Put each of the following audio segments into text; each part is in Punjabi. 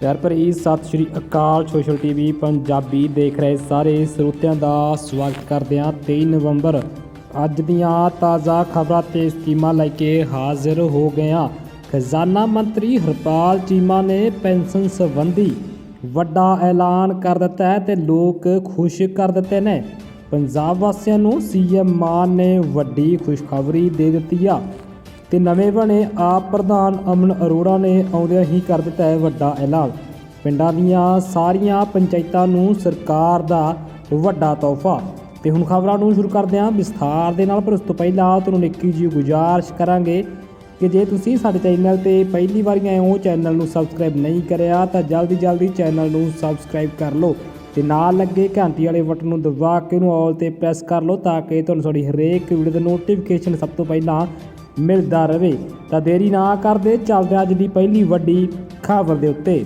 ਪਿਆਰ ਭਰੀ ਸਤਿ ਸ਼੍ਰੀ ਅਕਾਲ ਸੋਸ਼ਲ ਟੀਵੀ ਪੰਜਾਬੀ ਦੇਖ ਰਹੇ ਸਾਰੇ ਸਰੋਤਿਆਂ ਦਾ ਸਵਾਗਤ ਕਰਦੇ ਹਾਂ 23 ਨਵੰਬਰ। ਅੱਜ ਦੀਆਂ ਤਾਜ਼ਾ ਖਬਰਾਂ ਤੇ ਸਕੀਮਾਂ ਲੈ ਕੇ ਹਾਜ਼ਰ ਹੋ ਗਏ ਹਾਂ। ਖਜ਼ਾਨਾ ਮੰਤਰੀ ਹਰਪਾਲ ਚੀਮਾ ਨੇ ਪੈਨਸ਼ਨ ਸੰਬੰਧੀ ਵੱਡਾ ਐਲਾਨ ਕਰ ਦਿੱਤਾ ਹੈ ਤੇ ਲੋਕ ਖੁਸ਼ ਕਰ ਦਿੱਤੇ ਨੇ। ਪੰਜਾਬ ਵਾਸੀਆਂ ਨੂੰ ਸੀਐਮ ਮਾਨ ਨੇ ਵੱਡੀ ਖੁਸ਼ਖਬਰੀ ਦੇ ਦਿੱਤੀ ਆ। ਤੇ ਨਵੇਂ ਬਣੇ ਆਪ ਪ੍ਰਧਾਨ ਅਮਨ ਅਰੋੜਾ ਨੇ ਆਉਂਦਿਆਂ ਹੀ ਕਰ ਦਿੱਤਾ ਹੈ ਵੱਡਾ ਐਲਾਨ। ਪਿੰਡਾਂ ਦੀਆਂ ਸਾਰੀਆਂ ਪੰਚਾਇਤਾਂ ਨੂੰ ਸਰਕਾਰ ਦਾ ਵੱਡਾ ਤੋਹਫਾ। ਤੇ ਹੁਣ ਖਬਰਾਂ ਨੂੰ ਸ਼ੁਰੂ ਕਰਦੇ ਹਾਂ। ਵਿਸਥਾਰ ਦੇ ਨਾਲ, ਪਰ ਉਸ ਤੋਂ ਪਹਿਲਾਂ ਤੁਹਾਨੂੰ ਨਿੱਕੀ ਜਿਹੀ ਗੁਜ਼ਾਰਿਸ਼ ਕਰਾਂਗੇ ਕਿ ਜੇ ਤੁਸੀਂ ਸਾਡੇ ਚੈਨਲ ਤੇ ਪਹਿਲੀ ਵਾਰ ਆਏ ਹੋ, ਚੈਨਲ ਨੂੰ ਸਬਸਕ੍ਰਾਈਬ ਨਹੀਂ ਕਰਿਆ, ਤਾਂ ਜਲਦੀ ਜਲਦੀ ਚੈਨਲ ਨੂੰ ਸਬਸਕ੍ਰਾਈਬ ਕਰ ਲਓ ਤੇ ਨਾਲ ਲੱਗੇ ਘੰਟੀ ਵਾਲੇ ਬਟਨ ਨੂੰ ਦਬਾ ਕੇ ਉਹਨੂੰ ਆਲ ਤੇ ਪ੍ਰੈਸ ਕਰ ਲਓ ਤਾਂ ਕਿ ਤੁਹਾਨੂੰ ਸਾਡੀ ਹਰੇਕ ਵੀਡੀਓ ਦਾ ਨੋਟੀਫਿਕੇਸ਼ਨ ਸਭ ਤੋਂ ਪਹਿਲਾਂ ਮਿਲਦਾ ਰਹੇ ਤਾਂ ਦੇਰੀ ਨਾ ਕਰਦੇ ਚੱਲਦੇ ਹਾਂ ਅੱਜ ਦੀ ਪਹਿਲੀ ਵੱਡੀ ਖਬਰ ਦੇ ਉੱਤੇ।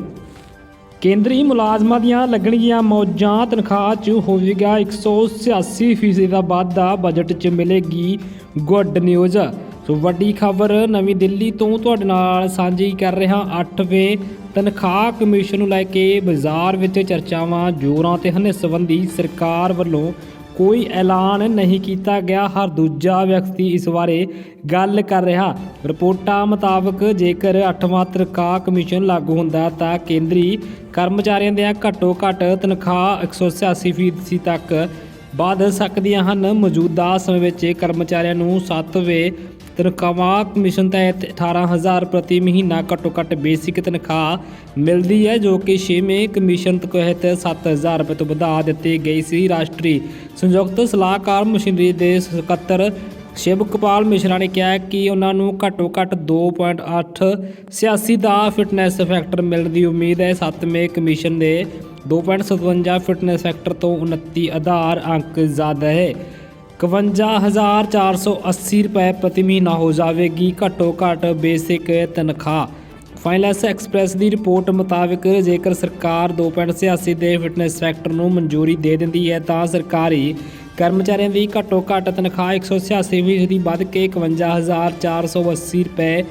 ਕੇਂਦਰੀ ਮੁਲਾਜ਼ਮਾਂ ਦੀਆਂ ਲੱਗਣਗੀਆਂ ਮੌਜਾਂ ਤਨਖਾਹ 'ਚ ਹੋਵੇਗਾ 186% ਫੀਸਦੀ ਦਾ ਵਾਧਾ ਬਜਟ 'ਚ ਮਿਲੇਗੀ ਗੁੱਡ ਨਿਊਜ਼ ਸੋ ਵੱਡੀ ਖਬਰ, ਨਵੀਂ ਦਿੱਲੀ ਤੋਂ ਤੁਹਾਡੇ ਨਾਲ ਸਾਂਝੀ ਕਰ ਰਿਹਾ 8ਵੇਂ ਤਨਖਾਹ ਕਮਿਸ਼ਨ ਨੂੰ ਲੈ ਕੇ ਬਾਜ਼ਾਰ ਵਿੱਚ ਚਰਚਾਵਾਂ, ਜ਼ੋਰਾਂ ਤੇ ਹਨ ਸੰਬੰਧੀ ਸਰਕਾਰ ਵੱਲੋਂ ਕੋਈ ਐਲਾਨ ਨਹੀਂ ਕੀਤਾ ਗਿਆ। ਹਰ ਦੂਜਾ ਵਿਅਕਤੀ ਇਸ ਬਾਰੇ ਗੱਲ ਕਰ ਰਿਹਾ। ਰਿਪੋਰਟਾਂ ਮੁਤਾਬਕ ਜੇਕਰ 8ਵਾਂ ਤਨਖਾਹ ਕਮਿਸ਼ਨ ਲਾਗੂ ਹੁੰਦਾ ਤਾਂ ਕੇਂਦਰੀ ਕਰਮਚਾਰੀਆਂ ਦੀਆਂ ਘੱਟੋ ਘੱਟ ਤਨਖਾਹ 186% ਤੱਕ ਵਧ ਸਕਦੀਆਂ ਹਨ। ਮੌਜੂਦਾ ਸਮੇਂ ਵਿੱਚ ਕਰਮਚਾਰੀਆਂ ਨੂੰ 7ਵੇਂ ਤਨਖਾਹਾਂ ਕਮਿਸ਼ਨ ਤਹਿਤ 18000 ਪ੍ਰਤੀ ਮਹੀਨਾ ਘੱਟੋ ਘੱਟ ਬੇਸਿਕ ਤਨਖਾਹ ਮਿਲਦੀ ਹੈ, ਜੋ ਕਿ 6ਵੇਂ ਕਮਿਸ਼ਨ ਤਹਿਤ 7000 ਰੁਪਏ ਤੋਂ ਵਧਾ ਦਿੱਤੀ ਗਈ ਸੀ। ਰਾਸ਼ਟਰੀ ਸੰਯੁਕਤ ਸਲਾਹਕਾਰ ਮਸ਼ੀਨਰੀ ਦੇ ਸਕੱਤਰ ਸ਼ਿਵ ਕਪਾਲ ਮਿਸ਼ਰਾ ਨੇ ਕਿਹਾ ਕਿ ਉਹਨਾਂ ਨੂੰ ਘੱਟੋ ਘੱਟ 2.8 86 ਦਾ ਫਿਟਨੈਸ ਫੈਕਟਰ ਮਿਲਣ ਦੀ ਉਮੀਦ ਹੈ। 7ਵੇਂ ਕਮਿਸ਼ਨ ਦੇ 2.57 ਫਿਟਨੈਸ ਫੈਕਟਰ ਤੋਂ 29 ਆਧਾਰ ਅੰਕ ਜ਼ਿਆਦਾ ਹੈ। 51480 ਰੁਪਏ ਪ੍ਰਤੀ ਮਹੀਨਾ ਹੋ ਜਾਵੇਗੀ, ਘੱਟੋ ਘੱਟ ਬੇਸਿਕ ਤਨਖਾਹ। ਫਾਈਨੈਂਸ ਐਕਸਪ੍ਰੈਸ ਦੀ ਰਿਪੋਰਟ ਮੁਤਾਬਕ, ਜੇਕਰ ਸਰਕਾਰ 2.86 ਦੇ ਫਿਟਨੈਸ ਫੈਕਟਰ ਨੂੰ ਮਨਜ਼ੂਰੀ ਦੇ ਦਿੰਦੀ ਹੈ, ਤਾਂ ਸਰਕਾਰੀ ਕਰਮਚਾਰੀਆਂ ਦੀ ਘੱਟੋ ਘੱਟ ਤਨਖਾਹ 186% ਦੀ ਵੱਧ ਕੇ 51480 ਰੁਪਏ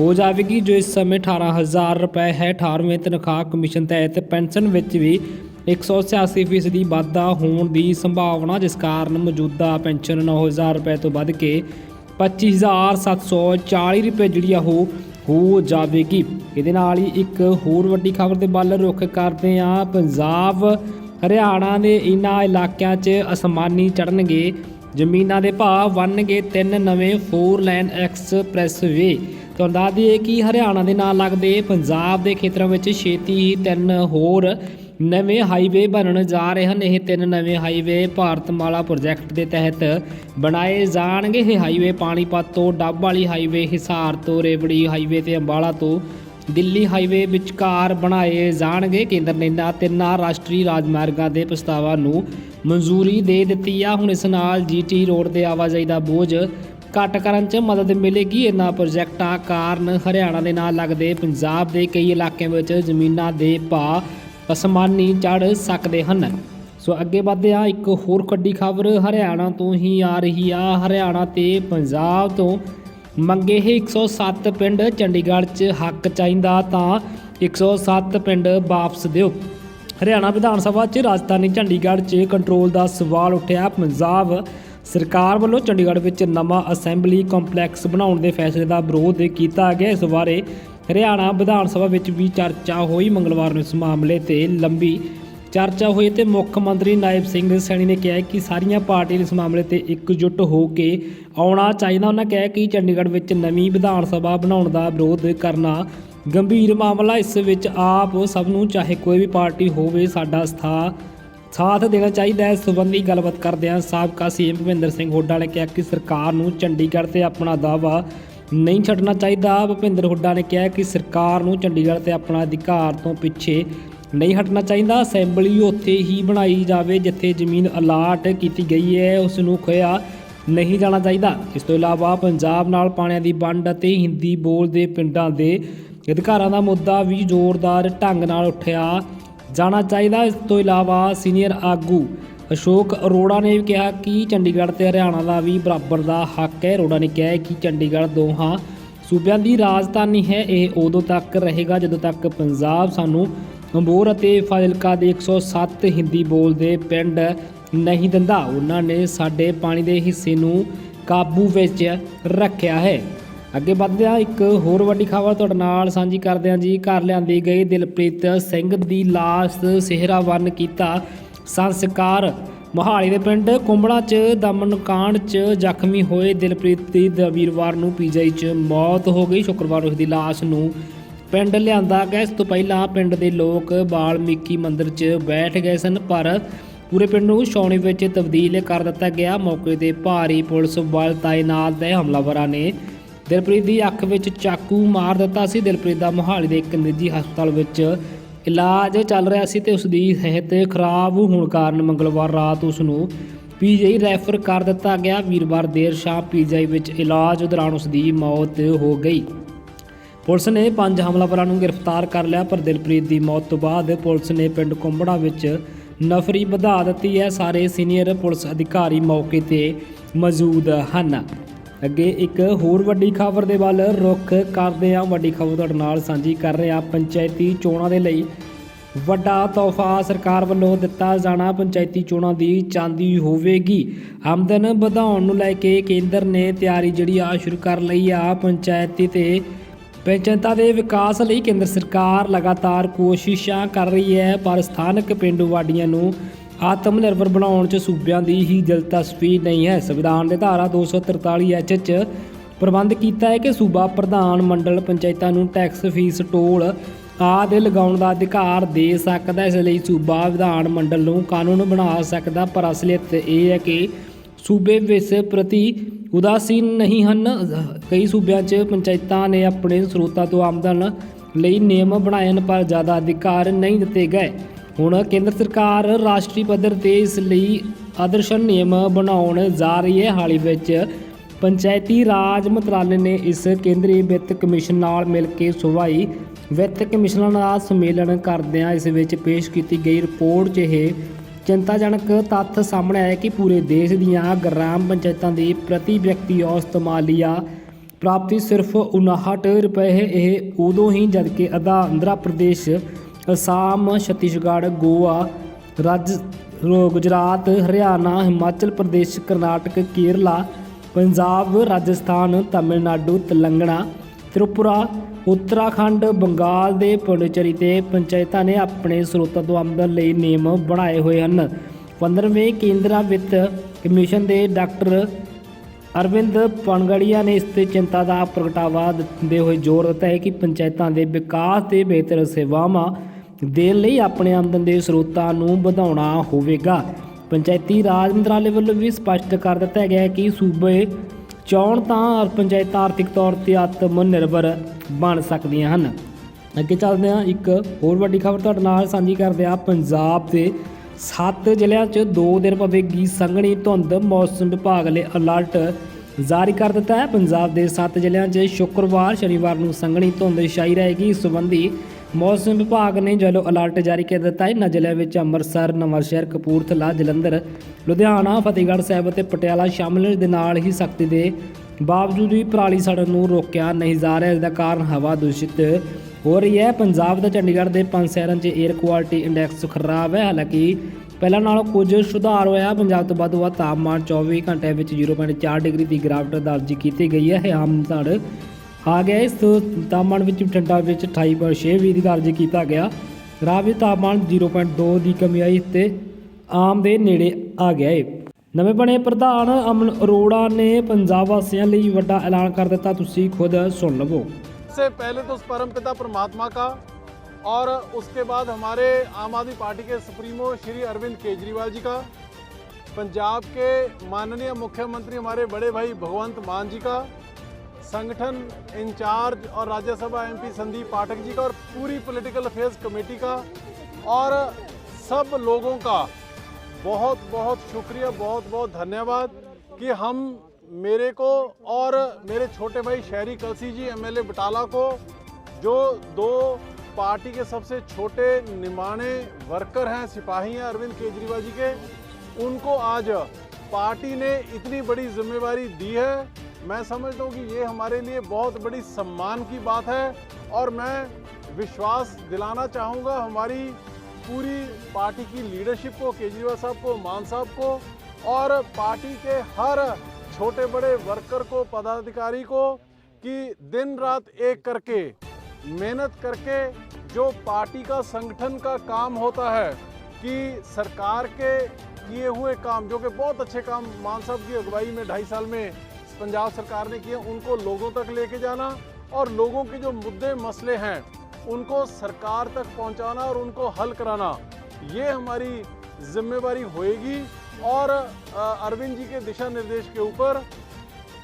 ਹੋ ਜਾਵੇਗੀ, ਜੋ ਇਸ ਸਮੇਂ 18000 ਰੁਪਏ ਹੈ। 18ਵੇਂ ਤਨਖਾਹ ਕਮਿਸ਼ਨ ਤਹਿਤ ਪੈਨਸ਼ਨ ਵਿੱਚ ਵੀ 186% ਦੀ ਵਾਧਾ ਹੋਣ ਦੀ ਸੰਭਾਵਨਾ, ਜਿਸ ਕਾਰਨ ਮੌਜੂਦਾ ਪੈਨਸ਼ਨ 9000 ਰੁਪਏ ਤੋਂ ਵੱਧ ਕੇ 25740 ਰੁਪਏ ਜਿਹੜੀ ਆ ਉਹ ਹੋ ਜਾਵੇਗੀ। ਇਹਦੇ ਨਾਲ ਹੀ ਇੱਕ ਹੋਰ ਵੱਡੀ ਖਬਰ ਦੇ ਵੱਲ ਰੁਖ ਕਰਦੇ ਆ। ਪੰਜਾਬ, ਹਰਿਆਣਾ ਦੇ ਇਨ੍ਹਾਂ ਇਲਾਕਿਆਂ 'ਚ ਅਸਮਾਨੀ ਚੜਨਗੇ ਜ਼ਮੀਨਾਂ ਦੇ ਭਾਅ ਵੰਨਗੇ ਤਿੰਨ ਨਵੇਂ 4 ਲਾਈਨ ਐਕਸਪ੍ਰੈਸਵੇ। ਤੁਹਾਨੂੰ ਦੱਸ ਦਈਏ ਕਿ ਹਰਿਆਣਾ ਦੇ ਨਾਲ ਲੱਗਦੇ ਪੰਜਾਬ ਦੇ ਖੇਤਰਾਂ ਵਿੱਚ ਛੇਤੀ ਹੀ ਤਿੰਨ ਹੋਰ ਨਵੇਂ ਹਾਈਵੇ ਬਣਨ ਜਾ ਰਹੇ ਹਨ। ਇਹ ਤਿੰਨ ਨਵੇਂ ਹਾਈਵੇ ਭਾਰਤਮਾਲਾ ਪ੍ਰੋਜੈਕਟ ਦੇ ਤਹਿਤ ਬਣਾਏ ਜਾਣਗੇ। ਇਹ ਹਾਈਵੇ ਪਾਣੀਪਤ ਤੋਂ ਡੱਬ ਵਾਲੀ ਹਾਈਵੇ, ਹਿਸਾਰ ਤੋਂ ਰੇਵੜੀ ਹਾਈਵੇ ਤੇ ਅੰਬਾਲਾ ਤੋਂ ਦਿੱਲੀ ਹਾਈਵੇ ਵਿਚਕਾਰ ਬਣਾਏ ਜਾਣਗੇ। ਕੇਂਦਰ ਨੇ ਇਹਨਾਂ ਤਿੰਨਾਂ ਰਾਸ਼ਟਰੀ ਰਾਜਮਾਰਗਾਂ ਦੇ ਪ੍ਰਸਤਾਵਾਂ ਨੂੰ ਮਨਜ਼ੂਰੀ ਦੇ ਦਿੱਤੀ ਆ। ਹੁਣ ਇਸ ਨਾਲ ਜੀਟੀ ਰੋਡ 'ਤੇ ਆਵਾਜਾਈ ਦਾ ਬੋਝ ਘੱਟ ਕਰਨ 'ਚ ਮਦਦ ਮਿਲੇਗੀ। ਇਹਨਾਂ ਪ੍ਰੋਜੈਕਟਾਂ ਕਾਰਨ ਹਰਿਆਣਾ ਦੇ ਨਾਲ ਲੱਗਦੇ ਪੰਜਾਬ ਦੇ ਕਈ ਇਲਾਕਿਆਂ ਵਿੱਚ ਜ਼ਮੀਨਾਂ ਦੇ ਭਾਅ ਅਸਮਾਨੀ ਚੜ ਸਕਦੇ ਹਨ। ਸੋ ਅੱਗੇ ਵਧਦੇ ਆ ਇੱਕ ਹੋਰ ਵੱਡੀ ਖਬਰ, ਹਰਿਆਣਾ ਤੋਂ ਹੀ ਆ ਰਹੀ ਆ। ਹਰਿਆਣਾ ਤੇ ਪੰਜਾਬ ਤੋਂ ਮੰਗੇ ਇਹ 107 ਪਿੰਡ ਚੰਡੀਗੜ੍ਹ 'ਚ ਹੱਕ ਚਾਹੀਦਾ ਤਾਂ 107 ਪਿੰਡ ਵਾਪਸ ਦਿਓ। ਹਰਿਆਣਾ ਵਿਧਾਨ ਸਭਾ 'ਚ ਰਾਜਧਾਨੀ ਚੰਡੀਗੜ੍ਹ 'ਚ ਕੰਟਰੋਲ ਦਾ ਸਵਾਲ ਉੱਠਿਆ। ਪੰਜਾਬ ਸਰਕਾਰ ਵੱਲੋਂ ਚੰਡੀਗੜ੍ਹ ਵਿੱਚ ਨਵਾਂ ਅਸੈਂਬਲੀ ਕੰਪਲੈਕਸ ਬਣਾਉਣ ਦੇ ਫੈਸਲੇ ਦਾ ਵਿਰੋਧ ਕੀਤਾ ਗਿਆ। ਇਸ ਬਾਰੇ ਹਰਿਆਣਾ ਵਿਧਾਨ ਸਭਾ ਵਿੱਚ ਵੀ ਚਰਚਾ ਹੋਈ। ਮੰਗਲਵਾਰ ਨੂੰ ਇਸ ਮਾਮਲੇ ਤੇ ਲੰਬੀ ਚਰਚਾ ਹੋਈ ਤੇ ਮੁੱਖ ਮੰਤਰੀ ਨਾਇਬ ਸਿੰਘ ਸੈਣੀ ਨੇ ਕਿਹਾ ਕਿ ਸਾਰੀਆਂ ਪਾਰਟੀਆਂ ਇਸ ਮਾਮਲੇ ਤੇ ਇਕਜੁੱਟ ਹੋ ਕੇ ਆਉਣਾ ਚਾਹੀਦਾ। ਉਹਨਾਂ ਕਿਹਾ ਕਿ ਚੰਡੀਗੜ੍ਹ ਵਿੱਚ ਨਵੀਂ ਵਿਧਾਨ ਸਭਾ ਬਣਾਉਣ ਦਾ ਵਿਰੋਧ ਕਰਨਾ ਗੰਭੀਰ ਮਾਮਲਾ। ਇਸ ਵਿੱਚ ਆਪ ਸਭ ਨੂੰ ਚਾਹੇ ਕੋਈ ਵੀ ਪਾਰਟੀ ਹੋਵੇ, ਸਾਡਾ ਸਥਾ, ਸਾਥ ਦੇਣਾ ਚਾਹੀਦਾ ਹੈ। ਇਸ ਸੰਬੰਧੀ ਗੱਲਬਾਤ ਕਰਦੇ ਹਾਂ ਸਾਬਕਾ ਸੀਐਮ ਭੁਪਿੰਦਰ ਸਿੰਘ ਹੁੱਡਾ ਨੇ ਕਿਹਾ ਕਿ ਸਰਕਾਰ ਨੂੰ ਚੰਡੀਗੜ੍ਹ ਤੇ ਆਪਣਾ ਦਾਅਵਾ ਨਹੀਂ ਛੱਡਣਾ ਚਾਹੀਦਾ। ਭੁਪਿੰਦਰ ਹੁੱਡਾ ਨੇ ਕਿਹਾ ਕਿ ਸਰਕਾਰ ਨੂੰ ਚੰਡੀਗੜ੍ਹ ਤੇ ਆਪਣਾ ਅਧਿਕਾਰ ਤੋਂ ਪਿੱਛੇ ਨਹੀਂ ਹਟਣਾ ਚਾਹੀਦਾ। ਅਸੈਂਬਲੀ ਉੱਥੇ ਹੀ ਬਣਾਈ ਜਾਵੇ, ਜਿੱਥੇ ਜ਼ਮੀਨ ਅਲਾਟ ਕੀਤੀ ਗਈ ਹੈ ਉਸ ਨੂੰ ਖੋਇਆ ਨਹੀਂ ਜਾਣਾ ਚਾਹੀਦਾ। ਇਸ ਤੋਂ ਇਲਾਵਾ ਪੰਜਾਬ ਨਾਲ ਪਾਣੀਆਂ ਦੀ ਵੰਡ ਅਤੇ ਹਿੰਦੀ ਬੋਲਦੇ ਪਿੰਡਾਂ ਦੇ ਅਧਿਕਾਰਾਂ ਦਾ ਮੁੱਦਾ ਵੀ ਜ਼ੋਰਦਾਰ ਢੰਗ ਨਾਲ ਉੱਠਿਆ ਜਾਣਾ ਚਾਹੀਦਾ। ਇਸ ਤੋਂ ਇਲਾਵਾ ਸੀਨੀਅਰ ਆਗੂ ਅਸ਼ੋਕ ਅਰੋੜਾ ਨੇ ਵੀ ਕਿਹਾ ਕਿ ਚੰਡੀਗੜ੍ਹ ਤੇ ਹਰਿਆਣਾ ਦਾ ਵੀ ਬਰਾਬਰ ਦਾ ਹੱਕ ਹੈ। ਅਰੋੜਾ ਨੇ ਕਿਹਾ ਕਿ ਚੰਡੀਗੜ੍ਹ ਦੋਹਾਂ ਸੂਬਿਆਂ ਦੀ ਰਾਜਧਾਨੀ ਹੈ। ਇਹ ਉਦੋਂ ਤੱਕ ਰਹੇਗਾ ਜਦੋਂ ਤੱਕ ਪੰਜਾਬ ਸਾਨੂੰ ਅੰਬੋਰ ਅਤੇ ਫਾਜ਼ਿਲਕਾ ਦੇ 107 ਹਿੰਦੀ ਬੋਲਦੇ ਪਿੰਡ ਨਹੀਂ ਦਿੰਦਾ। ਉਹਨਾਂ ਨੇ ਸਾਡੇ ਪਾਣੀ ਦੇ ਹਿੱਸੇ ਨੂੰ ਕਾਬੂ ਵਿੱਚ ਰੱਖਿਆ ਹੈ। ਅੱਗੇ ਵੱਧਦਿਆਂ ਇੱਕ ਹੋਰ ਵੱਡੀ ਖਬਰ ਤੁਹਾਡੇ ਨਾਲ ਸਾਂਝੀ ਕਰਦੇ ਹਾਂ ਜੀ। ਘਰ ਲਿਆਂਦੀ ਗਈ ਦਿਲਪ੍ਰੀਤ ਸਿੰਘ ਦੀ ਲਾਸ਼ ਸਿਹਰਾ ਵਰਨ ਕੀਤਾ ਸੰਸਕਾਰ। ਮੋਹਾਲੀ ਦੇ ਪਿੰਡ ਕੁੰਬੜਾ 'ਚ ਦਮਨਕਾਂਡ 'ਚ ਜ਼ਖਮੀ ਹੋਏ ਦਿਲਪ੍ਰੀਤ ਦੀ ਵੀਰਵਾਰ ਨੂੰ ਪੀਜੀਆਈ 'ਚ ਮੌਤ ਹੋ ਗਈ। ਸ਼ੁੱਕਰਵਾਰ ਉਸ ਦੀ ਲਾਸ਼ ਨੂੰ ਪਿੰਡ ਲਿਆਂਦਾ ਗਿਆ। ਇਸ ਤੋਂ ਪਹਿਲਾਂ ਪਿੰਡ ਦੇ ਲੋਕ ਬਾਲਮੀਕੀ ਮੰਦਿਰ 'ਚ ਬੈਠ ਗਏ ਸਨ, ਪਰ ਪੂਰੇ ਪਿੰਡ ਨੂੰ ਛਾਉਣੀ ਵਿੱਚ ਤਬਦੀਲ ਕਰ ਦਿੱਤਾ ਗਿਆ। ਮੌਕੇ ਤੇ ਭਾਰੀ ਪੁਲਿਸ ਬਲ ਤਾਇਨਾਤ ਦੇ ਹਮਲਾਵਰਾਂ ਨੇ ਦਿਲਪ੍ਰੀਤ ਦੀ ਅੱਖ ਵਿੱਚ ਚਾਕੂ ਮਾਰ ਦਿੱਤਾ ਸੀ। ਦਿਲਪ੍ਰੀਤ ਦਾ ਮੋਹਾਲੀ ਦੇ ਇੱਕ ਨਿੱਜੀ ਹਸਪਤਾਲ ਵਿੱਚ ਇਲਾਜ ਚੱਲ ਰਿਹਾ ਸੀ ਤੇ ਉਸ ਦੀ ਸਿਹਤ ਖਰਾਬ ਹੋਣ ਕਾਰਨ ਮੰਗਲਵਾਰ ਰਾਤ ਉਸ ਨੂੰ ਪੀਜੀਆਈ ਰੈਫਰ ਕਰ ਦਿੱਤਾ ਗਿਆ। ਵੀਰਵਾਰ ਦੇਰ ਸ਼ਾਮ ਪੀਜੀਆਈ ਵਿੱਚ ਇਲਾਜ ਦੌਰਾਨ ਉਸ ਦੀ ਮੌਤ ਹੋ ਗਈ। ਪੁਲਿਸ ਨੇ ਪੰਜ ਹਮਲਾਵਰਾਂ ਨੂੰ ਗ੍ਰਿਫਤਾਰ ਕਰ ਲਿਆ, ਪਰ ਦਿਲਪ੍ਰੀਤ ਦੀ ਮੌਤ ਤੋਂ ਬਾਅਦ ਪੁਲਿਸ ਨੇ ਪਿੰਡ ਕੁੰਬੜਾ ਵਿੱਚ ਨਫਰੀ ਵਧਾ ਦਿੱਤੀ ਹੈ। ਸਾਰੇ ਸੀਨੀਅਰ ਪੁਲਿਸ ਅਧਿਕਾਰੀ ਮੌਕੇ ਤੇ ਮੌਜੂਦ ਹਨ। ਅੱਗੇ ਇੱਕ ਹੋਰ ਵੱਡੀ ਖਬਰ ਦੇ ਵੱਲ ਰੁਖ ਕਰਦੇ ਹਾਂ। ਵੱਡੀ ਖਬਰ ਤੁਹਾਡੇ ਨਾਲ ਸਾਂਝੀ ਕਰ ਰਹੇ ਹਾਂ ਪੰਚਾਇਤੀ ਚੋਣਾਂ ਦੇ ਲਈ। ਵੱਡਾ ਤੋਹਫਾ ਸਰਕਾਰ ਵੱਲੋਂ ਦਿੱਤਾ ਜਾਣਾ ਪੰਚਾਇਤੀ ਚੋਣਾਂ ਦੀ ਚਾਂਦੀ ਹੋਵੇਗੀ। ਆਮਦਨ ਵਧਾਉਣ ਨੂੰ ਲੈ ਕੇ ਕੇਂਦਰ ਨੇ ਤਿਆਰੀ ਜਿਹੜੀ ਆ ਸ਼ੁਰੂ ਕਰ ਲਈ ਆ ਪੰਚਾਇਤੀ ਤੇ। ਪੰਚਾਇਤਾਂ ਦੇ ਵਿਕਾਸ ਲਈ ਕੇਂਦਰ ਸਰਕਾਰ ਲਗਾਤਾਰ ਕੋਸ਼ਿਸ਼ਾਂ ਕਰ ਰਹੀ ਹੈ, ਪਰ ਸਥਾਨਕ ਪਿੰਡੂ ਵਾਡੀਆਂ ਨੂੰ ਆਤਮ ਨਿਰਭਰ ਬਣਾਉਣ 'ਚ ਸੂਬਿਆਂ ਦੀ ਹੀ ਦਿਲਚਸਪੀ ਨਹੀਂ ਹੈ। ਸੰਵਿਧਾਨ ਦੇ ਧਾਰਾ 243 ਐਚ 'ਚ ਪ੍ਰਬੰਧ ਕੀਤਾ ਹੈ ਕਿ ਸੂਬਾ ਪ੍ਰਧਾਨ ਮੰਡਲ ਪੰਚਾਇਤਾਂ ਨੂੰ ਟੈਕਸ ਫੀਸ ਟੋਲ ਆਦਿ ਲਗਾਉਣ ਦਾ ਅਧਿਕਾਰ ਦੇ ਸਕਦਾ ਇਸ ਲਈ ਸੂਬਾ ਵਿਧਾਨ ਮੰਡਲ ਨੂੰ ਕਾਨੂੰਨ ਬਣਾ ਸਕਦਾ, ਪਰ ਅਸਲੀਅਤ ਇਹ ਹੈ ਕਿ ਸੂਬੇ ਵਿੱਚ ਪ੍ਰਤੀ ਉਦਾਸੀਨ ਨਹੀਂ ਹਨ। ਕਈ ਸੂਬਿਆਂ 'ਚ ਪੰਚਾਇਤਾਂ ਨੇ ਆਪਣੇ ਸਰੋਤਾਂ ਤੋਂ ਆਮਦਨ ਲਈ ਨਿਯਮ ਬਣਾਏ ਹਨ, ਪਰ ਜ਼ਿਆਦਾ ਅਧਿਕਾਰ ਨਹੀਂ ਦਿੱਤੇ ਗਏ। ਹੁਣ ਕੇਂਦਰ ਸਰਕਾਰ ਰਾਸ਼ਟਰੀ ਪੱਧਰ ਤੇ ਇਸ ਲਈ ਆਦਰਸ਼ ਨਿਯਮ ਬਣਾਉਣ ਜਾ ਰਹੀ ਹੈ। ਹਾਲ ਹੀ ਵਿੱਚ ਪੰਚਾਇਤੀ ਰਾਜ ਮੰਤਰਾਲੇ ਨੇ ਇਸ ਕੇਂਦਰੀ ਵਿੱਤ ਕਮਿਸ਼ਨ ਨਾਲ ਮਿਲ ਕੇ ਸੁਭਾਈ ਵਿੱਤ ਕਮਿਸ਼ਨਰਾਂ ਦਾ ਸੰਮੇਲਨ ਕਰਦਿਆਂ ਇਸ ਵਿੱਚ ਪੇਸ਼ ਕੀਤੀ ਗਈ ਰਿਪੋਰਟ 'ਚ ਇਹ ਚਿੰਤਾਜਨਕ ਤੱਥ ਸਾਹਮਣੇ ਆਇਆ ਕਿ ਪੂਰੇ ਦੇਸ਼ ਦੀਆਂ ਗ੍ਰਾਮ ਪੰਚਾਇਤਾਂ ਦੀ ਪ੍ਰਤੀ ਵਿਅਕਤੀ ਔਸਤ ਮਾਲੀਆ ਪ੍ਰਾਪਤੀ ਸਿਰਫ 59 ਰੁਪਏ ਹੈ ਇਹ ਉਦੋਂ ਹੀ ਜਦਕਿ ਅਦਾ ਆਂਧਰਾ ਪ੍ਰਦੇਸ਼ ਅਸਾਮ, ਛੱਤੀਸਗੜ੍ਹ, ਗੋਆ, ਰਾਜ ਗੁਜਰਾਤ, ਹਰਿਆਣਾ, ਹਿਮਾਚਲ ਪ੍ਰਦੇਸ਼, ਕਰਨਾਟਕ, ਕੇਰਲਾ, ਪੰਜਾਬ, ਰਾਜਸਥਾਨ, ਤਮਿਲਨਾਡੂ, ਤੇਲੰਗਾਨਾ, ਤ੍ਰਿਪੁਰਾ, ਉੱਤਰਾਖੰਡ, ਬੰਗਾਲ ਦੇ ਪੁਡੁਚੇਰੀ ਤੇ ਪੰਚਾਇਤਾਂ ਨੇ ਆਪਣੇ ਸਰੋਤਾਂ ਤੋਂ ਆਮਦਨ ਲਈ ਨਿਯਮ ਬਣਾਏ ਹੋਏ ਹਨ। 15ਵੇਂ ਕੇਂਦਰਾ ਵਿੱਤ ਕਮਿਸ਼ਨ ਦੇ ਡਾਕਟਰ ਅਰਵਿੰਦ ਪਣਗੜੀਆ ਨੇ ਇਸ ਤੇ ਚਿੰਤਾ ਦਾ ਪ੍ਰਗਟਾਵਾ ਦਿੰਦੇ ਹੋਏ ਜ਼ੋਰ ਦਿੱਤਾ ਹੈ ਕਿ ਪੰਚਾਇਤਾਂ ਦੇ ਵਿਕਾਸ ਤੇ ਬਿਹਤਰ ਸੇਵਾਵਾਂ ਦੇਣ ਲਈ ਆਪਣੇ ਆਮਦਨ ਦੇ ਸਰੋਤਾਂ ਨੂੰ ਵਧਾਉਣਾ ਹੋਵੇਗਾ। ਪੰਚਾਇਤੀ ਰਾਜ ਮੰਤਰਾਲੇ ਵੱਲੋਂ ਵੀ ਸਪਸ਼ਟ ਕਰ ਦਿੱਤਾ ਗਿਆ ਹੈ ਕਿ ਸੂਬੇ ਚਾਹੁਣ ਤਾਂ ਪੰਚਾਇਤਾਂ ਆਰਥਿਕ ਤੌਰ ਤੇ ਆਤਮ ਨਿਰਭਰ ਬਣ ਸਕਦੀਆਂ ਹਨ। ਅੱਗੇ ਚੱਲਦੇ ਹਾਂ, ਇੱਕ ਹੋਰ ਵੱਡੀ ਖਬਰ ਤੁਹਾਡੇ ਨਾਲ ਸਾਂਝੀ ਕਰਦੇ ਹਾਂ। ਪੰਜਾਬ ਦੇ 7 ਜ਼ਿਲ੍ਹਿਆਂ 'ਚ 2 ਦਿਨ ਪਵੇਗੀ ਸੰਘਣੀ ਧੁੰਦ। ਮੌਸਮ ਵਿਭਾਗ ਨੇ ਅਲਰਟ ਜਾਰੀ ਕਰ ਦਿੱਤਾ ਹੈ। ਪੰਜਾਬ ਦੇ 7 ਜ਼ਿਲ੍ਹਿਆਂ 'ਚ ਸ਼ੁੱਕਰਵਾਰ, ਸ਼ਨੀਵਾਰ ਨੂੰ ਸੰਘਣੀ ਧੁੰਦ ਛਾਈ ਰਹੇਗੀ। ਇਸ ਸੰਬੰਧੀ ਮੌਸਮ ਵਿਭਾਗ ਨੇ ਜਲੋ ਅਲਰਟ ਜਾਰੀ ਕਰ ਦਿੱਤਾ ਹੈ। ਇਹਨਾਂ ਜ਼ਿਲ੍ਹਿਆਂ ਵਿੱਚ ਅੰਮ੍ਰਿਤਸਰ, ਨਵਾਂਸ਼ਹਿਰ, ਕਪੂਰਥਲਾ, ਜਲੰਧਰ, ਲੁਧਿਆਣਾ, ਫਤਿਹਗੜ੍ਹ ਸਾਹਿਬ ਅਤੇ ਪਟਿਆਲਾ ਸ਼ਾਮਲ ਨੇ, ਦੇ ਨਾਲ ਹੀ ਸਖਤੀ ਦੇ ਬਾਵਜੂਦ ਵੀ ਪਰਾਲੀ ਸੜਨ ਨੂੰ ਰੋਕਿਆ ਨਹੀਂ ਜਾ ਰਿਹਾ, ਇਸ ਦਾ ਕਾਰਨ ਹਵਾ ਦੂਸ਼ਿਤ ਹੋ ਰਹੀ ਹੈ। ਪੰਜਾਬ ਤੇ ਚੰਡੀਗੜ੍ਹ ਦੇ ਪੰਜ ਸ਼ਹਿਰਾਂ 'ਚ 에ਅਰ ਕੁਆਲਿਟੀ ਇੰਡੈਕਸ ਖਰਾਬ ਹੈ। ਹਾਲਾਂਕਿ ਪਹਿਲਾਂ ਨਾਲੋਂ ਕੁਝ ਸੁਧਾਰ ਹੋਇਆ। ਪੰਜਾਬ ਤੋਂ ਵੱਧ ਵੱਧ ਤਾਪਮਾਨ 24 ਘੰਟਿਆਂ ਵਿੱਚ 0.4 ਡਿਗਰੀ ਦੀ ਗਿਰਾਵਟ ਦਰਜ ਕੀਤੀ ਗਈ ਹੈ। ਆਮ ਤੜ ਆ ਗਿਆ ਇਸ ਤਾਪਮਾਨ ਵਿੱਚ ਠੰਡਾ ਵਿੱਚ 28.6 ਵੀ ਦੀ ਦਰਜ ਕੀਤਾ ਗਿਆ ਰਾਤ ਵਿੱਚ ਤਾਪਮਾਨ 0.2 ਦੀ ਕਮੀ ਆਈ ਤੇ ਆਮ ਦੇ ਨੇੜੇ ਆ ਗਿਆ ਹੈ ਨਵੇਂ ਬਣੇ ਪ੍ਰਧਾਨ ਅਮਨ ਅਰੋੜਾ ਨੇ ਪੰਜਾਬ ਵਾਸੀਆਂ ਲਈ ਵੱਡਾ ਐਲਾਨ ਕਰ ਦਿੱਤਾ ਤੁਸੀਂ ਖੁਦ ਸੁਣ ਲਵੋ से पहले तो उस परमपिता परमात्मा का और उसके बाद हमारे आम आदमी पार्टी के सुप्रीमो श्री अरविंद केजरीवाल जी का पंजाब के माननीय मुख्यमंत्री हमारे बड़े भाई भगवंत मान जी का संगठन इंचार्ज और राज्यसभा एमपी संदीप पाठक जी का और पूरी पॉलिटिकल अफेयर्स कमेटी का। और सब लोगों का बहुत बहुत शुक्रिया, बहुत बहुत धन्यवाद कि हम मेरे को और मेरे छोटे भाई शहरी कलसी जी, एमएलए बटाला को, जो दो पार्टी के सबसे छोटे निमाणे वर्कर हैं, सिपाही हैं, अरविंद केजरीवाल जी के, उनको आज पार्टी ने इतनी बड़ी जिम्मेवारी दी है मैं समझता हूँ कि ये हमारे लिए बहुत बड़ी सम्मान की बात है और मैं विश्वास दिलाना चाहूँगा हमारी पूरी पार्टी की लीडरशिप को, केजरीवाल साहब को, मान साहब को और पार्टी के हर छोटे बड़े वर्कर को, पदाधिकारी को कि दिन रात एक करके, मेहनत करके जो पार्टी का संगठन का काम होता है कि सरकार के किए हुए काम, जो कि बहुत अच्छे काम मान साहब की अगुवाई में ढाई साल में पंजाब सरकार ने किए, उनको लोगों तक लेके जाना और लोगों के जो मुद्दे मसले हैं, उनको सरकार तक पहुंचाना और उनको हल कराना, ये हमारी जिम्मेवारी होएगी। और अरविंद जी के दिशा निर्देश के ऊपर,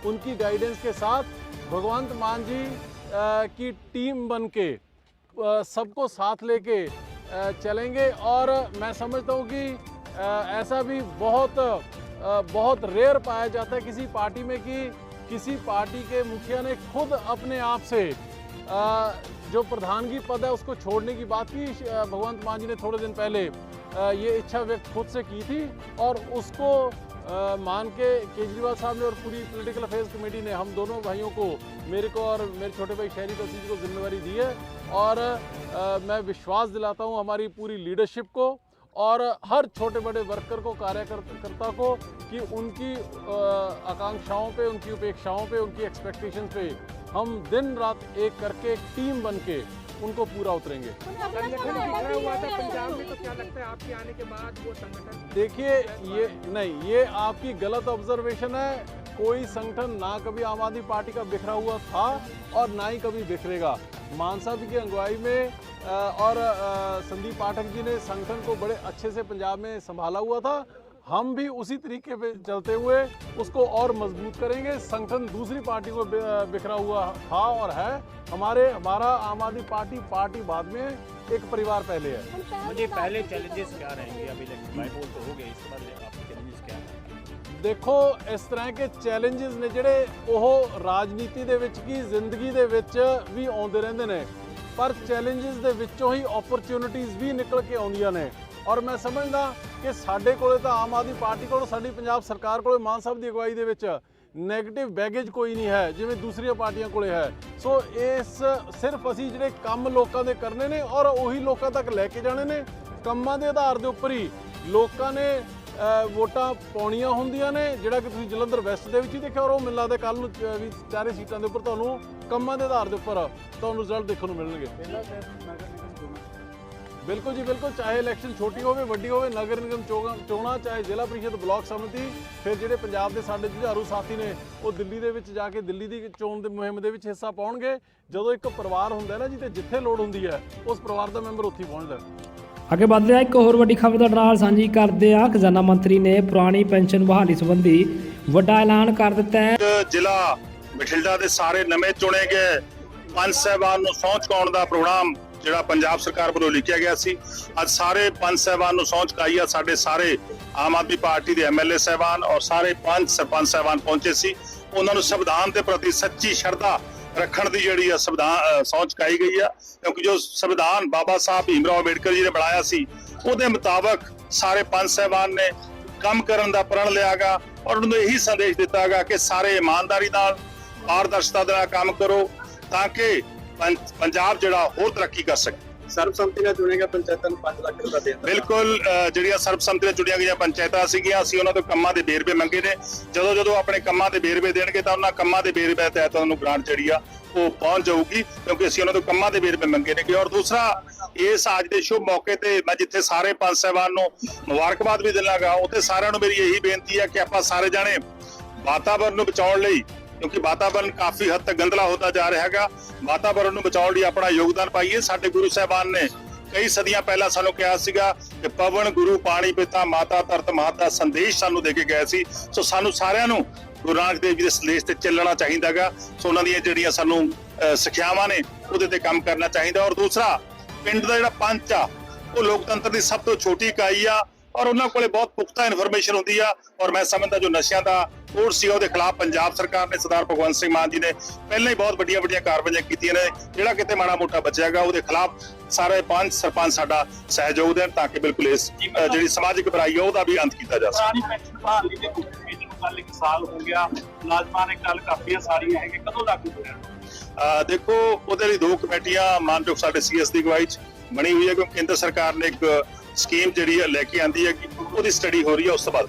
उनकी गाइडेंस के साथ, भगवंत मान जी की टीम बन के सबको साथ लेके चलेंगे। और मैं समझता हूँ कि ऐसा भी बहुत बहुत रेयर पाया जाता है किसी पार्टी में कि किसी पार्टी के मुखिया ने खुद अपने आप से जो प्रधानगी पद है उसको छोड़ने की बात की। भगवंत मान जी ने थोड़े दिन पहले ये इच्छा व्यक्त खुद से की थी और उसको मान के केजरीवाल साहब ने और पूरी पॉलिटिकल अफेयर्स कमेटी ने, हम दोनों भाइयों को, मेरे को और मेरे छोटे भाई शहरी कसी जी को जिम्मेवारी दी है। और मैं विश्वास दिलाता हूँ हमारी पूरी लीडरशिप को। और हर छोटे बड़े वर्कर को, कार्यकर्ता को कि उनकी आकांक्षाओं पे, उनकी उपेक्षाओं पे, उनकी एक्सपेक्टेशन पे हम दिन रात एक करके एक टीम बन के उनको पूरा उतरेंगे। देखिए, ये नहीं, ये आपकी गलत ऑब्जर्वेशन है। कोई संगठन ना कभी आम आदमी पार्टी का बिखरा हुआ था और ना ही कभी बिखरेगा। मानसा जी की अगुवाई में और संदीप पाठक जी ने संगठन को बड़े अच्छे से पंजाब में संभाला हुआ था। हम भी उसी तरीके पे चलते हुए उसको और मज़बूत करेंगे। संगठन दूसरी पार्टी को बिखरा हुआ था और है। हमारे हमारा आम आदमी पार्टी पार्टी बाद में एक परिवार पहले है। मुझे पहले चैलेंजेस क्या रहेंगे अभी तो हो गए इस आपके चैलेंजेस क्या ਦੇਖੋ ਇਸ ਤਰ੍ਹਾਂ ਕਿ ਚੈਲੰਜਸ ਨੇ ਜਿਹੜੇ ਉਹ ਰਾਜਨੀਤੀ ਦੇ ਵਿੱਚ ਕੀ ਜ਼ਿੰਦਗੀ ਦੇ ਵਿੱਚ ਵੀ ਆਉਂਦੇ के ਨੇ ਪਰ ਚੈਲੰਜਸ ਦੇ ਵਿੱਚੋਂ ਹੀ ਓਪਰਚ्युनिटीज ਔਰ ਮੈਂ ਸਮਝਦਾ ਕਿ ਸਾਡੇ ਕੋਲੇ ਤਾਂ ਆਮ ਆਦਮੀ ਪਾਰਟੀ ਕੋਲ, ਸਾਡੀ ਪੰਜਾਬ ਸਰਕਾਰ ਕੋਲੇ, ਮਾਨ ਸਾਹਿਬ ਦੀ ਅਗਵਾਈ ਦੇ ਵਿੱਚ ਨੈਗੇਟਿਵ ਬੈਗੇਜ ਕੋਈ ਨਹੀਂ ਹੈ, ਜਿਵੇਂ ਦੂਸਰੀਆਂ ਪਾਰਟੀਆਂ ਕੋਲੇ ਹੈ। ਸੋ ਇਸ ਸਿਰਫ ਅਸੀਂ ਜਿਹੜੇ ਕੰਮ ਲੋਕਾਂ ਦੇ ਕਰਨੇ ਨੇ ਔਰ ਉਹੀ ਲੋਕਾਂ ਤੱਕ ਲੈ ਕੇ ਜਾਣੇ ਨੇ, ਕੰਮਾਂ ਦੇ ਆਧਾਰ ਦੇ ਉੱਪਰ ਹੀ ਲੋਕਾਂ ਨੇ ਵੋਟਾਂ ਪਾਉਣੀਆਂ ਹੁੰਦੀਆਂ ਨੇ, ਜਿਹੜਾ ਕਿ ਤੁਸੀਂ ਜਲੰਧਰ ਵੈਸਟ ਦੇ ਵਿੱਚ ਹੀ ਦੇਖਿਆ ਔਰ ਉਹ ਮੈਨੂੰ ਲੱਗਦਾ ਕੱਲ ਨੂੰ ਵੀ ਚਾਰੇ ਸੀਟਾਂ ਦੇ ਉੱਪਰ ਤੁਹਾਨੂੰ ਕੰਮਾਂ ਦੇ ਆਧਾਰ ਦੇ ਉੱਪਰ ਤੁਹਾਨੂੰ ਰਿਜ਼ਲਟ ਦੇਖਣ ਨੂੰ ਮਿਲਣਗੇ। ਬਿਲਕੁਲ ਜੀ ਬਿਲਕੁਲ ਚਾਹੇ ਇਲੈਕਸ਼ਨ ਛੋਟੀ ਹੋਵੇ ਵੱਡੀ ਹੋਵੇ ਨਗਰ ਨਿਗਮ ਚੋਣਾਂ ਚਾਹੇ ਜ਼ਿਲ੍ਹਾ ਪ੍ਰੀਸ਼ਦ ਬਲਾਕ ਸਮਿਤੀ ਫਿਰ ਜਿਹੜੇ ਪੰਜਾਬ ਦੇ ਸਾਡੇ ਜੁਝਾਰੂ ਸਾਥੀ ਨੇ ਉਹ ਦਿੱਲੀ ਦੇ ਵਿੱਚ ਜਾ ਕੇ ਦਿੱਲੀ ਦੀ ਚੋਣ ਦੇ ਮੁਹਿੰਮ ਦੇ ਵਿੱਚ ਹਿੱਸਾ ਪਾਉਣਗੇ। ਜਦੋਂ ਇੱਕ ਪਰਿਵਾਰ ਹੁੰਦਾ ਨਾ ਜੀ ਤੇ ਜਿੱਥੇ ਲੋੜ ਹੁੰਦੀ ਹੈ ਉਸ ਪਰਿਵਾਰ ਦਾ ਮੈਂਬਰ ਉੱਥੇ ਪਹੁੰਚਦਾ। ਅੱਗੇ ਵਧਦੇ ਆ ਇੱਕ ਹੋਰ ਵੱਡੀ ਖਬਰ ਤੁਹਾਡੇ ਨਾਲ ਸਾਂਝੀ ਕਰਦੇ ਆ ਖਜ਼ਾਨਾ ਮੰਤਰੀ ਨੇ ਪੁਰਾਣੀ ਪੈਨਸ਼ਨ ਬਹਾਲੀ ਸੰਬੰਧੀ ਵੱਡਾ ਐਲਾਨ ਕਰ ਦਿੱਤਾ ਹੈ। ਜ਼ਿਲ੍ਹਾ ਬਠਿੰਡਾ ਦੇ ਸਾਰੇ ਨਵੇਂ ਚੁਣੇ ਗਏ ਪੰਜ ਸਾਹਿਬਾਨ ਨੂੰ ਸਹੁੰ ਚੁਕਾਉਣ ਦਾ ਪ੍ਰੋਗਰਾਮ ਜਿਹੜਾ ਪੰਜਾਬ ਸਰਕਾਰ ਵੱਲੋਂ ਲਿਖਿਆ ਗਿਆ ਸੀ ਅੱਜ ਸਾਰੇ ਪੰਜ ਸਾਹਿਬਾਨ ਨੂੰ ਸਹੁੰ ਚੁਕਾਈ ਆ ਸਾਡੇ ਸਾਰੇ ਆਮ ਆਦਮੀ ਪਾਰਟੀ ਦੇ ਐਮਐਲਏ ਸਾਹਿਬਾਨ ਔਰ ਸਾਰੇ ਪੰਜ ਸਰਪੰਚ ਸਾਹਿਬਾਨ ਪਹੁੰਚੇ ਸੀ। ਉਹਨਾਂ ਨੂੰ ਸੰਵਿਧਾਨ ਦੇ ਪ੍ਰਤੀ ਸੱਚੀ ਸ਼ਰਧਾ ਰੱਖਣ ਦੀ ਜਿਹੜੀ ਆ ਸੰਵਿਧਾਨ ਅ, ਸਹੁੰ ਚੁਕਾਈ ਗਈ ਆ। ਕਿਉਂਕਿ ਜੋ ਸੰਵਿਧਾਨ ਬਾਬਾ ਸਾਹਿਬ ਭੀਮਰਾਓ ਅੰਬੇਡਕਰ ਜੀ ਨੇ ਬਣਾਇਆ ਸੀ ਉਹਦੇ ਮੁਤਾਬਕ ਸਾਰੇ ਪੰਜ ਸਾਹਿਬਾਨ ਨੇ ਕੰਮ ਕਰਨ ਦਾ ਪ੍ਰਣ ਲਿਆਗਾ ਔਰ ਉਹਨਾਂ ਨੂੰ ਇਹੀ ਸੰਦੇਸ਼ ਦਿੱਤਾਗਾ ਕਿ ਸਾਰੇ ਇਮਾਨਦਾਰੀ ਨਾਲ ਪਾਰਦਰਸ਼ਤਾ ਦੇ ਨਾਲ ਕੰਮ ਕਰੋ ਤਾਂ ਕਿ ਪੰਜਾਬ ਜਿਹੜਾ ਹੋਰ ਤਰੱਕੀ ਕਰ ਸਕੇ। ਸਰਬਸੰਮਤੀ ਨਾਲ ਚੁਣੇਗਾ ਪੰਚਾਇਤਾਂ ਨੂੰ 5 ਲੱਖ ਰੁਪਏ ਦੇਣ ਬਿਲਕੁਲ ਜਿਹੜੀਆਂ ਸਰਬਸੰਮਤੀ ਨਾਲ ਚੁਣੀਆਂ ਗਈਆਂ ਪੰਚਾਇਤਾਂ ਸੀਗੀਆਂ ਅਸੀਂ ਉਹਨਾਂ ਤੋਂ ਕੰਮਾਂ ਦੇ ਵੇਰਵੇ ਮੰਗੇ ਨੇ ਜਦੋਂ ਜਦੋਂ ਆਪਣੇ ਕੰਮਾਂ ਦੇ ਵੇਰਵੇ ਦੇਣਗੇ ਤਾਂ ਉਹਨਾਂ ਕੰਮਾਂ ਦੇ ਵੇਰਵੇ ਤਹਿਤ ਉਹਨਾਂ ਨੂੰ ਗ੍ਰਾਂਟ ਜਿਹੜੀ ਆ ਉਹ ਪਹੁੰਚ ਜਾਊਗੀ ਕਿਉਂਕਿ ਅਸੀਂ ਉਹਨਾਂ ਤੋਂ ਕੰਮਾਂ ਦੇ ਵੇਰਵੇ ਮੰਗੇ ਨੇ। ਔਰ ਦੂਸਰਾ ਇਸ ਅੱਜ ਦੇ ਸ਼ੁਭ ਮੌਕੇ ਤੇ ਮੈਂ ਜਿੱਥੇ ਸਾਰੇ ਪੰਜ ਸਾਹਿਬਾਨ ਨੂੰ ਮੁਬਾਰਕਬਾਦ ਵੀ ਦਿਲਾਂਗਾ ਉੱਥੇ ਸਾਰਿਆਂ ਨੂੰ ਮੇਰੀ ਇਹੀ ਬੇਨਤੀ ਹੈ ਕਿ ਆਪਾਂ ਸਾਰੇ ਜਾਣੇ ਵਾਤਾਵਰਣ ਨੂੰ ਬਚਾਉਣ ਲਈ ਕਿਉਂਕਿ ਵਾਤਾਵਰਣ ਕਾਫੀ ਹੱਦ ਤੱਕ ਗੰਦਲਾ ਹੁੰਦਾ ਜਾ ਰਿਹਾ ਹੈਗਾ। ਵਾਤਾਵਰਣ ਨੂੰ ਬਚਾਉਣ ਲਈ ਆਪਣਾ ਯੋਗਦਾਨ ਪਾਈਏ। ਸਾਡੇ ਗੁਰੂ ਸਾਹਿਬਾਨ ਨੇ ਕਈ ਸਦੀਆਂ ਪਹਿਲਾਂ ਸਾਨੂੰ ਕਿਹਾ ਸੀਗਾ ਕਿ ਪਵਨ, ਗੁਰੂ, ਪਾਣੀ, ਪਿਤਾ, ਮਾਤਾ, ਧਰਤ ਮਾਤਾ ਸੰਦੇਸ਼ ਸਾਨੂੰ ਦੇ ਕੇ ਗਏ ਸੀ। ਸੋ ਸਾਨੂੰ ਸਾਰਿਆਂ ਨੂੰ ਗੁਰੂ ਨਾਨਕ ਦੇਵ ਜੀ ਦੇ ਸੰਦੇਸ਼ ਤੇ ਚੱਲਣਾ ਚਾਹੀਦਾਗਾ ਸੋ ਉਹਨਾਂ ਦੀਆਂ ਜਿਹੜੀਆਂ ਸਾਨੂੰ ਸਿੱਖਿਆਵਾਂ ਨੇ, ਉਹਦੇ ਤੇ ਕੰਮ ਕਰਨਾ ਚਾਹੀਦਾ। ਔਰ ਦੂਸਰਾ, ਪਿੰਡ ਦਾ ਜਿਹੜਾ ਪੰਚ ਆ, ਉਹ ਲੋਕਤੰਤਰ ਦੀ ਸਭ ਤੋਂ ਛੋਟੀ ਇਕਾਈ ਆ। ਔਰ ਉਹਨਾਂ ਕੋਲੇ ਬਹੁਤ ਪੁਖਤਾ ਇਨਫੋਰਮੇਸ਼ਨ ਹੁੰਦੀ ਆ। ਔਰ ਮੈਂ ਸਮਝਦਾ ਜੋ ਨਸ਼ਿਆਂ ਦਾ ਕੋਡ ਸੀ ਉਹਦੇ ਖਿਲਾਫ ਪੰਜਾਬ ਸਰਕਾਰ ਨੇ ਸਰਦਾਰ ਭਗਵੰਤ ਸਿੰਘ ਮਾਨ ਜੀ ਨੇ ਪਹਿਲਾਂ ਹੀ ਬਹੁਤ ਵੱਡੀਆਂ ਵੱਡੀਆਂ ਕਾਰਵਾਈਆਂ ਕੀਤੀਆਂ ਨੇ ਜਿਹੜਾ ਕਿਤੇ ਮਾੜਾ ਮੋਟਾ ਬਚਿਆਗਾ ਉਹਦੇ ਖਿਲਾਫ ਸਾਰੇ ਪੰਜ ਸਰਪੰਚ ਸਾਡਾ ਸਹਿਯੋਗ ਦੇਣ ਤਾਂ ਕਿ ਬਿਲਕੁਲ ਇਸ ਜਿਹੜੀ ਸਮਾਜਿਕ ਬੁਰਾਈ ਆ ਉਹਦਾ ਵੀ ਅੰਤ ਕੀਤਾ ਜਾ ਸਕੇ। ਪੁਰਾਣੀ ਪੈਨਸ਼ਨ ਬਹਾਲੀ ਦੇ ਮੁੱਖ ਕੱਲ ਇੱਕ ਸਾਲ ਹੋ ਗਿਆ ਮੁਲਾਜ਼ਮਾਂ ਨੇ ਕੱਲ ਕਾਪੀਆਂ ਸਾਰੀਆਂ ਹੈਗੇ ਕਦੋਂ ਲਾਗੂ ਹੋਇਆ? ਦੇਖੋ ਉਹਦੇ ਲਈ ਦੋ ਕਮੇਟੀਆਂ ਮਾਨਯੋਗ ਸਾਡੇ ਸੀਐਸ ਦੀ ਅਗਵਾਈ 'ਚ ਬਣੀ ਹੋਈ ਹੈ ਕਿਉਂਕਿ ਕੇਂਦਰ ਸਰਕਾਰ ਨੇ ਇੱਕ ਸਕੀਮ ਜਿਹੜੀ ਹੈ ਲੈ ਕੇ ਆਂਦੀ ਹੈ ਕਿ ਉਹਦੀ ਸਟੱਡੀ ਹੋ ਰਹੀ ਹੈ ਉਸ ਤੋਂ ਬਾਅਦ